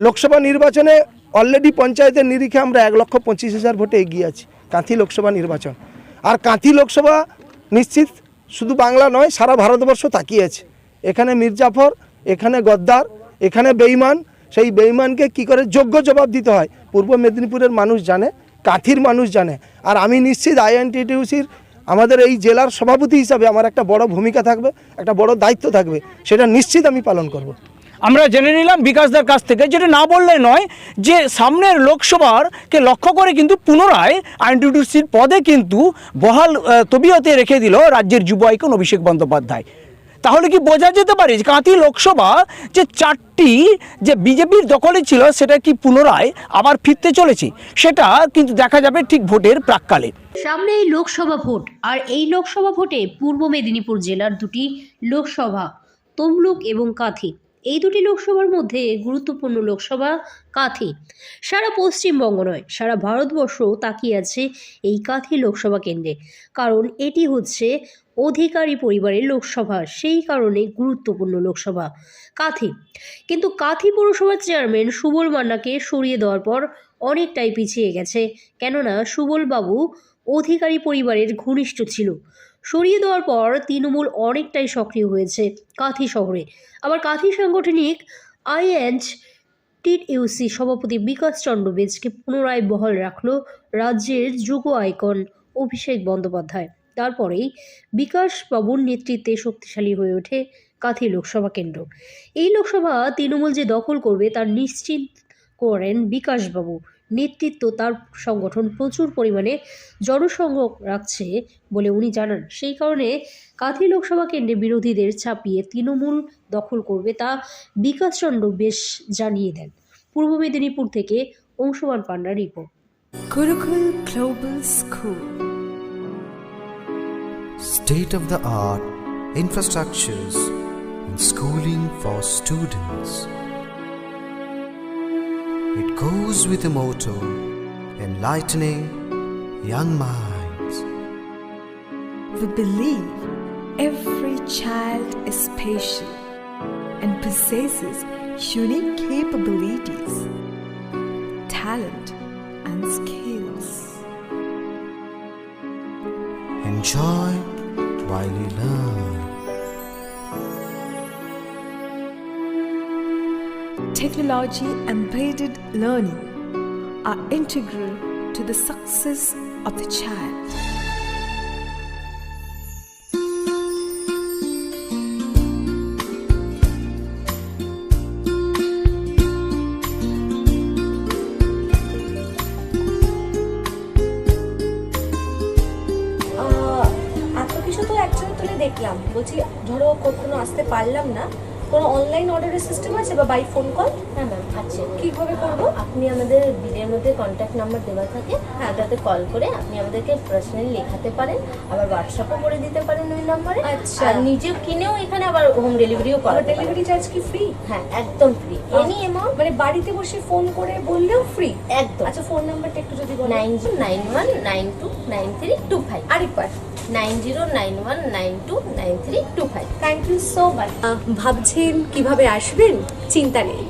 লোকসভা নির্বাচনে অলরেডি পঞ্চায়েতের নিরিখে আমরা এক লক্ষ পঁচিশ হাজার ভোটে এগিয়ে আছি, কাঁথি লোকসভা নির্বাচন। আর কাঁথি লোকসভা নিশ্চিত শুধু বাংলা নয়, সারা ভারতবর্ষ তাকিয়ে আছে। এখানে মির্জাফর, এখানে গদ্দার, এখানে বেইমান, সেই বেইমানকে কি করে যোগ্য জবাব দিতে হয়? পূর্ব মেদিনীপুরের মানুষ জানে, কাঁথির মানুষ জানে। আর আমি নিশ্চিত আইএনটিটিউসির আমাদের এই জেলার সভাপতি হিসাবে আমার একটা বড় ভূমিকা থাকবে, একটা বড় দায়িত্ব থাকবে, সেটা নিশ্চিত আমি পালন করব। আমরা জেনে নিলাম বিকাশদার কাছ থেকে যেটা না বললে নয় যে সামনের লোকসভার কে লক্ষ্য করে কিন্তু পুনরায় আইনটিটিউসির পদে কিন্তু বহাল তবিয়তে রেখে দিল রাজ্যের যুব আইকন অভিষেক বন্দ্যোপাধ্যায়। তাহলে কি বোঝা যেতে পারে যে কাঁথি লোকসভা যে চারটি যে বিজেপির দখলে ছিল সেটা কি পুনরায় আবার ফিরতে চলেছে? সেটা কিন্তু দেখা যাবে ঠিক ভোটের প্রাককালে। সামনে এই লোকসভা ভোট আর এই লোকসভা ভোটে পূর্ব মেদিনীপুর জেলার দুটি লোকসভা, তমলুক এবং কাঁথি। এই দুটি লোকসভার মধ্যে গুরুত্বপূর্ণ লোকসভা কাঁথি। সারা পশ্চিমবঙ্গ নয়, সারা ভারতবর্ষ তাকিয়ে আছে এই কাঁথি লোকসভা কেন্দ্রে। কারণ এটি হচ্ছে অধিকারী পরিবারের লোকসভা, সেই কারণে গুরুত্বপূর্ণ লোকসভা কাঁথি। কিন্তু কাঁথি পৌরসভার চেয়ারম্যান সুবল মান্নাকে সরিয়ে দেওয়ার পর অনেকটাই পিছিয়ে গেছে। কেননা সুবলবাবু অধিকারী পরিবারের ঘনিষ্ঠ ছিল। সরিয়ে দেওয়ার পর তৃণমূল অনেকটাই সক্রিয় হয়েছে কাঁথি শহরে। আবার কাঁথি সাংগঠনিক আইএনচ টিইউসি সভাপতি বিকাশ চন্দ্র বেজকে পুনরায় বহাল রাখল রাজ্যের যুগ আইকন অভিষেক বন্দ্যোপাধ্যায়। তারপরেই বিকাশ বাবুর নেতৃত্বে শক্তিশালী হয়ে ওঠে কাঁথি লোকসভা কেন্দ্র। এই লোকসভা তৃণমূল যে দখল করবে তার নিশ্চিত করেন বিকাশবাবু নেতৃত্ব তার সংগঠন প্রচুর পরিমাণে জনসংঘ রাখছে বলে উনি জানান সেই কারণে কাঁথি লোকসভা কেন্দ্রে বিরোধীদের ছাপিয়ে তৃণমূল দখল করবে তা বিকাশচন্দ্র বেশ জানিয়ে দেন পূর্ব মেদিনীপুর থেকে Anshuman Panda report Gurukul Global School. state of the art infrastructures and schooling for students. It goes with the motto enlightening young minds. We believe every child is special and possesses unique capabilities, talent, and skills. Enjoy while you learn. Technology embedded learning are integral to the success of the child. দেখলাম বলছি ধরো কখনো আসতে পারলাম না কোনো online অর্ডারের system আছে বা বাই ফোন কল হ্যাঁ ম্যাম আছে। কীভাবে করব? আপনি আমাদের বিলের মধ্যে কন্ট্যাক্ট নাম্বার দেওয়া থাকে হ্যাঁ। ওটাতে কল করে আপনি আমাদেরকে পার্সোনালি লেখাতে পারেন আবার হোয়াটসঅ্যাপও করে দিতে পারেন ওই নাম্বারে আচ্ছা। নিজে কিনেও এখানে আবার হোম ডেলিভারিও করা ডেলিভারি চার্জ কি ফ্রি হ্যাঁ একদম ফ্রি এনি অ্যামাউন্ট মানে বাড়িতে বসে ফোন করে বললেও ফ্রি একদম। আচ্ছা ফোন নাম্বারটা একটু যদি nine nine one nine two nine three two five. আরেকবার nine zero nine one nine two nine three two five. Thank you so much ভাবছেন কীভাবে আসবেন? চিন্তা নেই।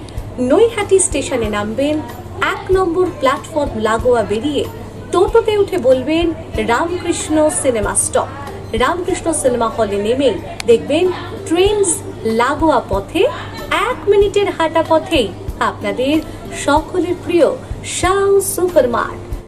নৈহাটি স্টেশনে নামবেন, এক নম্বর প্ল্যাটফর্ম লাগোয়া বেরিয়ে টোটোতে উঠে বলবেন, Ramakrishna cinema stop. Ramakrishna cinema হলে নেমেই দেখবেন, ট্রেনস লাগোয়া পথে, এক মিনিটের হাঁটা পথেই আপনাদের সকলের প্রিয় শাও সুপার মার্ট